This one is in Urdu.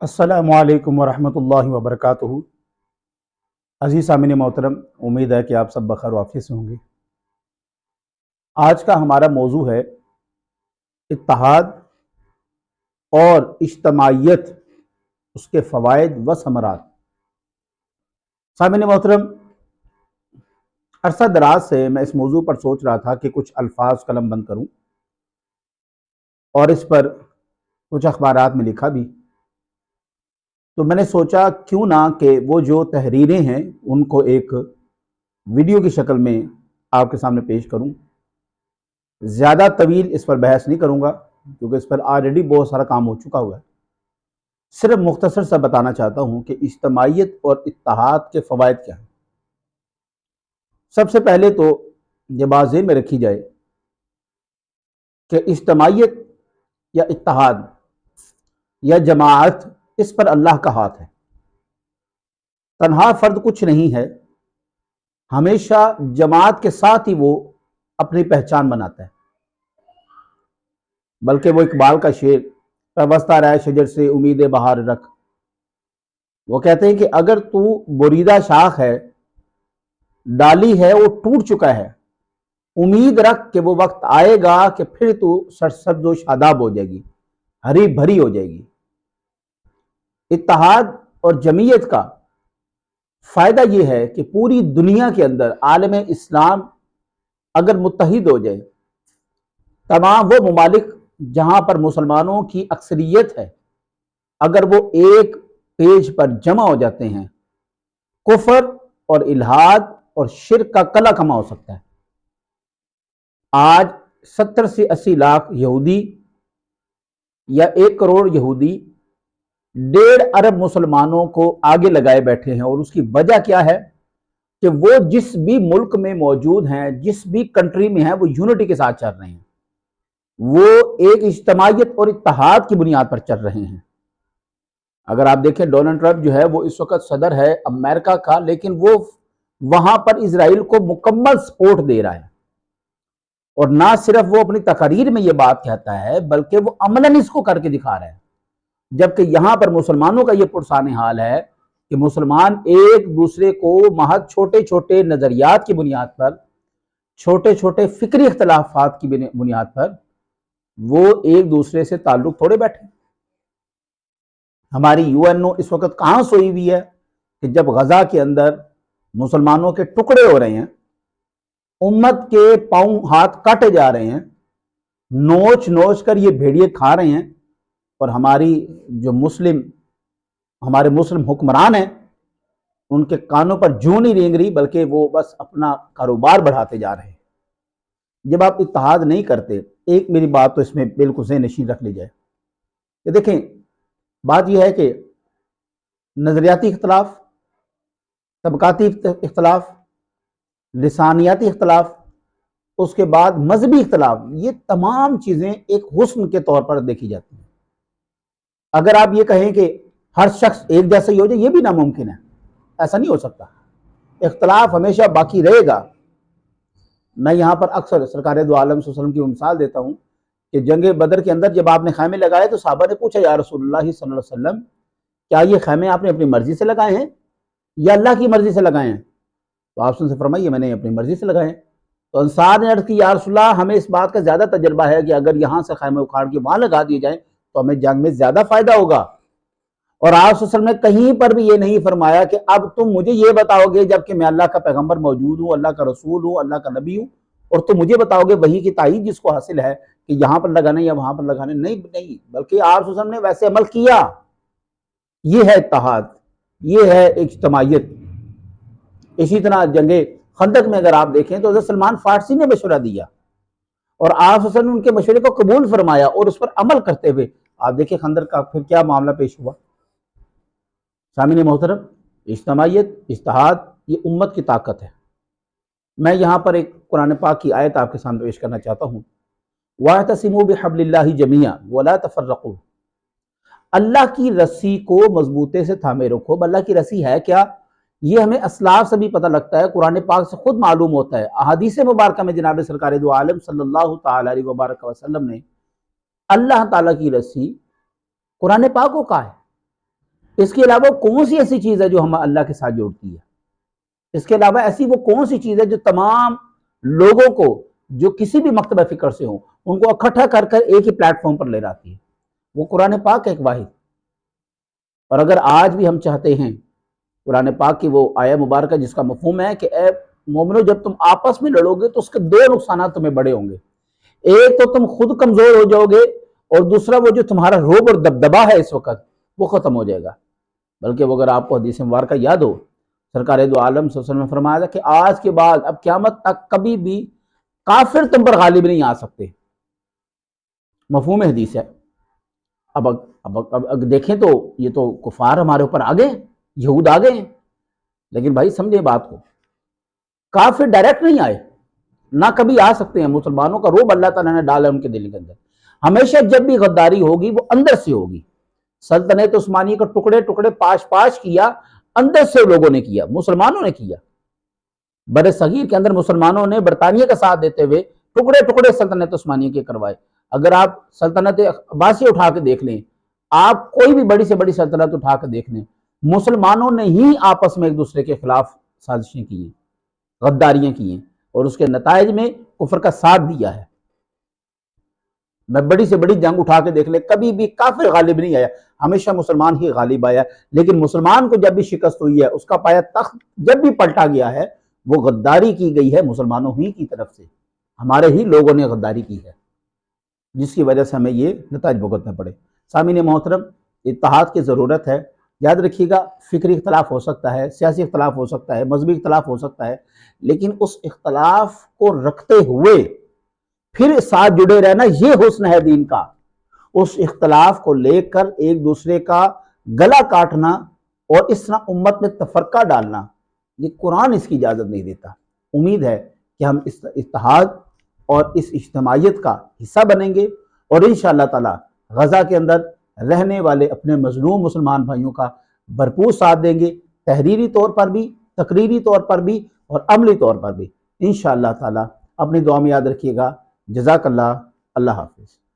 السلام علیکم ورحمۃ اللہ وبرکاتہ۔ عزیز سامن محترم، امید ہے کہ آپ سب بخیر واقع سے ہوں گے۔ آج کا ہمارا موضوع ہے اتحاد اور اجتماعیت، اس کے فوائد و ثمرات۔ سامن محترم، عرصہ دراز سے میں اس موضوع پر سوچ رہا تھا کہ کچھ الفاظ قلم بند کروں اور اس پر کچھ اخبارات میں لکھا بھی۔ تو میں نے سوچا کیوں نہ کہ وہ جو تحریریں ہیں ان کو ایک ویڈیو کی شکل میں آپ کے سامنے پیش کروں۔ زیادہ طویل اس پر بحث نہیں کروں گا کیونکہ اس پر آلریڈی بہت سارا کام ہو چکا ہوا ہے۔ صرف مختصر سا بتانا چاہتا ہوں کہ اجتماعیت اور اتحاد کے فوائد کیا ہیں۔ سب سے پہلے تو یہ بات ذہن میں رکھی جائے کہ اجتماعیت یا اتحاد یا جماعت اس پر اللہ کا ہاتھ ہے۔ تنہا فرد کچھ نہیں ہے، ہمیشہ جماعت کے ساتھ ہی وہ اپنی پہچان بناتا ہے۔ بلکہ وہ اقبال کا شعر، پیوستہ رائے شجر سے امید بہار رکھ۔ وہ کہتے ہیں کہ اگر تو بریدہ شاخ ہے، ڈالی ہے وہ ٹوٹ چکا ہے، امید رکھ کہ وہ وقت آئے گا کہ پھر تو سرسبز و شاداب ہو جائے گی، ہری بھری ہو جائے گی۔ اتحاد اور جمعیت کا فائدہ یہ ہے کہ پوری دنیا کے اندر عالم اسلام اگر متحد ہو جائے، تمام وہ ممالک جہاں پر مسلمانوں کی اکثریت ہے، اگر وہ ایک پیج پر جمع ہو جاتے ہیں، کفر اور الہاد اور شرک کا کلا کما ہو سکتا ہے۔ آج ستر سے اسی لاکھ یہودی یا ایک کروڑ یہودی ڈیڑھ ارب مسلمانوں کو آگے لگائے بیٹھے ہیں اور اس کی وجہ کیا ہے کہ وہ جس بھی ملک میں موجود ہیں، جس بھی کنٹری میں ہیں، وہ یونٹی کے ساتھ چل رہے ہیں۔ وہ ایک اجتماعیت اور اتحاد کی بنیاد پر چل رہے ہیں۔ اگر آپ دیکھیں ڈونلڈ ٹرمپ جو ہے، وہ اس وقت صدر ہے امریکہ کا، لیکن وہ وہاں پر اسرائیل کو مکمل سپورٹ دے رہا ہے۔ اور نہ صرف وہ اپنی تقاریر میں یہ بات کہتا ہے، بلکہ وہ عملاً اس کو کر کے دکھا رہا ہے۔ جبکہ یہاں پر مسلمانوں کا یہ پرسان حال ہے کہ مسلمان ایک دوسرے کو محض چھوٹے چھوٹے نظریات کی بنیاد پر، چھوٹے چھوٹے فکری اختلافات کی بنیاد پر وہ ایک دوسرے سے تعلق تھوڑے بیٹھے۔ ہماری یو این او اس وقت کہاں سوئی ہوئی ہے کہ جب غزہ کے اندر مسلمانوں کے ٹکڑے ہو رہے ہیں، امت کے پاؤں ہاتھ کاٹے جا رہے ہیں، نوچ نوچ کر یہ بھیڑیے کھا رہے ہیں اور ہماری جو مسلم، ہمارے مسلم حکمران ہیں، ان کے کانوں پر جو نہیں رینگ رہی، بلکہ وہ بس اپنا کاروبار بڑھاتے جا رہے ہیں۔ جب آپ اتحاد نہیں کرتے، ایک میری بات تو اس میں بالکل ذہن نشین رکھ لی جائے۔ کہ دیکھیں، بات یہ ہے کہ نظریاتی اختلاف، طبقاتی اختلاف، لسانیاتی اختلاف، اس کے بعد مذہبی اختلاف، یہ تمام چیزیں ایک حسن کے طور پر دیکھی جاتی ہیں۔ اگر آپ یہ کہیں کہ ہر شخص ایک جیسا ہی ہو جائے، یہ بھی ناممکن ہے۔ ایسا نہیں ہو سکتا۔ اختلاف ہمیشہ باقی رہے گا۔ میں یہاں پر اکثر سرکار دو عالم صلی اللہ علیہ وسلم کی مثال دیتا ہوں کہ جنگ بدر کے اندر جب آپ نے خیمے لگائے تو صحابہ نے پوچھا، یا رسول اللہ صلی اللہ علیہ وسلم، کیا یہ خیمے آپ نے اپنی مرضی سے لگائے ہیں؟ یا اللہ کی مرضی سے لگائے ہیں؟ تو آپ سے فرمائیے، میں نے اپنی مرضی سے لگائے ہیں۔ تو انصار نے عرض کی، یا رسول اللہ، ہمیں اس بات کا زیادہ تجربہ ہے کہ اگر یہاں سے خیمے اکھاڑ کے وہاں لگا دیے جائیں تو ہمیں جنگ میں زیادہ فائدہ ہوگا۔ اور آپ وسلم نے کہیں پر بھی یہ نہیں فرمایا کہ اب تم مجھے یہ بتاؤ گے جبکہ میں اللہ کا پیغمبر موجود ہوں، اللہ کا رسول ہوں، اللہ کا نبی ہوں۔ اور تم مجھے بتاؤ گے وہی کی تائید جس کو حاصل ہے کہ یہاں پر لگانے یا وہاں پر لگانے۔ نہیں نہیں، بلکہ آپ وسلم نے ویسے عمل کیا۔ یہ ہے اتحاد، یہ ہے اجتماعیت۔ اسی طرح جنگ خندق میں اگر آپ دیکھیں تو حضرت سلمان فارسی نے مشورہ دیا۔ اور آپ وسلم نے ان کے مشورے کو قبول فرمایا اور اس پر عمل کرتے ہوئے، آپ دیکھیں خندر کا پھر کیا معاملہ پیش ہوا۔ سامعین محترم، اجتماعیت اشتہاد یہ امت کی طاقت ہے۔ میں یہاں پر ایک قرآن پاک کی آیت آپ کے سامنے پیش کرنا چاہتا ہوں۔ وَاعْتَصِمُوا بِحَبْلِ اللَّهِ جَمِيعًا وَلَا تَفَرَّقُوا۔ اللہ کی رسی کو مضبوطے سے تھامے رکھو۔ اللہ کی رسی ہے کیا؟ یہ ہمیں اسلاف سے بھی پتہ لگتا ہے، قرآن پاک سے خود معلوم ہوتا ہے۔ احادیث مبارکہ میں جناب سرکار دو عالم صلی اللہ تعالی علیہ وبارک وسلم نے اللہ تعالیٰ کی رسی قرآن پاک کو کہا ہے۔ اس کے علاوہ کون سی ایسی چیز ہے جو ہم اللہ کے ساتھ جوڑتی ہے؟ اس کے علاوہ ایسی وہ کون سی چیز ہے جو تمام لوگوں کو، جو کسی بھی مکتبہ فکر سے ہوں، ان کو اکٹھا کر کر ایک ہی پلیٹ فارم پر لے جاتی ہے۔ وہ قرآن پاک ہے ایک واحد۔ اور اگر آج بھی ہم چاہتے ہیں قرآن پاک کی وہ آیا مبارکہ جس کا مفہوم ہے کہ اے مومنو، جب تم آپس میں لڑو گے تو اس کے دو نقصانات تمہیں بڑے ہوں گے۔ ایک تو تم خود کمزور ہو جاؤ گے اور دوسرا وہ جو تمہارا روب اور دبدبا ہے اس وقت، وہ ختم ہو جائے گا۔ بلکہ وہ اگر آپ کو حدیث مبارکہ یاد ہو، سرکار دو عالم صلی اللہ علیہ وسلم نے فرمایا تھا کہ آج کے بعد اب قیامت تک کبھی بھی کافر تم پر غالب نہیں آ سکتے۔ مفہوم حدیث ہے۔ اب اب اب دیکھیں تو یہ تو کفار ہمارے اوپر آ گئے یہود آ گئے ہیں۔ لیکن بھائی سمجھے بات کو۔ کافر ڈائریکٹ نہیں آئے۔ نہ کبھی آ سکتے ہیں۔ مسلمانوں کا روب اللہ تعالیٰ نے ڈالا ان کے دل کے اندر۔ ہمیشہ جب بھی غداری ہوگی وہ اندر سے ہوگی۔ سلطنت عثمانی کا ٹکڑے ٹکڑے پاش پاش کیا، اندر سے لوگوں نے کیا، مسلمانوں نے کیا۔ بر صغیر کے اندر مسلمانوں نے برطانیہ کا ساتھ دیتے ہوئے ٹکڑے ٹکڑے سلطنت عثمانی کے کروائے۔ اگر آپ سلطنت عباسی اٹھا کے دیکھ لیں، آپ کوئی بھی بڑی سے بڑی سلطنت اٹھا کے دیکھ لیں مسلمانوں نے ہی آپس میں ایک دوسرے کے خلاف سازشیں کی ہیں، غداریاں کی ہیں اور اس کے نتائج میں کفر کا ساتھ دیا ہے۔ میں بڑی سے بڑی جنگ اٹھا کے دیکھ لیں، کبھی بھی کافر غالب نہیں آیا۔ ہمیشہ مسلمان ہی غالب آیا۔ لیکن مسلمان کو جب بھی شکست ہوئی ہے، اس کا پایا تخت جب بھی پلٹا گیا ہے، وہ غداری کی گئی ہے مسلمانوں ہی کی طرف سے۔ ہمارے ہی لوگوں نے غداری کی ہے۔ جس کی وجہ سے ہمیں یہ نتائج بھگتنے پڑے۔ سامعین محترم، اتحاد کی ضرورت ہے۔ یاد رکھیے گا، فکری اختلاف ہو سکتا ہے، سیاسی اختلاف ہو سکتا ہے، مذہبی اختلاف ہو سکتا ہے، لیکن اس اختلاف کو رکھتے ہوئے پھر ساتھ جڑے رہنا یہ حسن ہے دین کا۔ اس اختلاف کو لے کر ایک دوسرے کا گلا کاٹنا اور اس طرح امت میں تفرقہ ڈالنا، یہ قرآن اس کی اجازت نہیں دیتا۔ امید ہے کہ ہم اس اتحاد اور اس اجتماعیت کا حصہ بنیں گے اور انشاءاللہ تعالی غزہ کے اندر رہنے والے اپنے مظلوم مسلمان بھائیوں کا بھرپور ساتھ دیں گے، تحریری طور پر بھی، تقریری طور پر بھی اور عملی طور پر بھی۔ انشاءاللہ تعالی، اپنی دعا میں یاد رکھیے گا۔ جزاک اللہ اللہ حافظ۔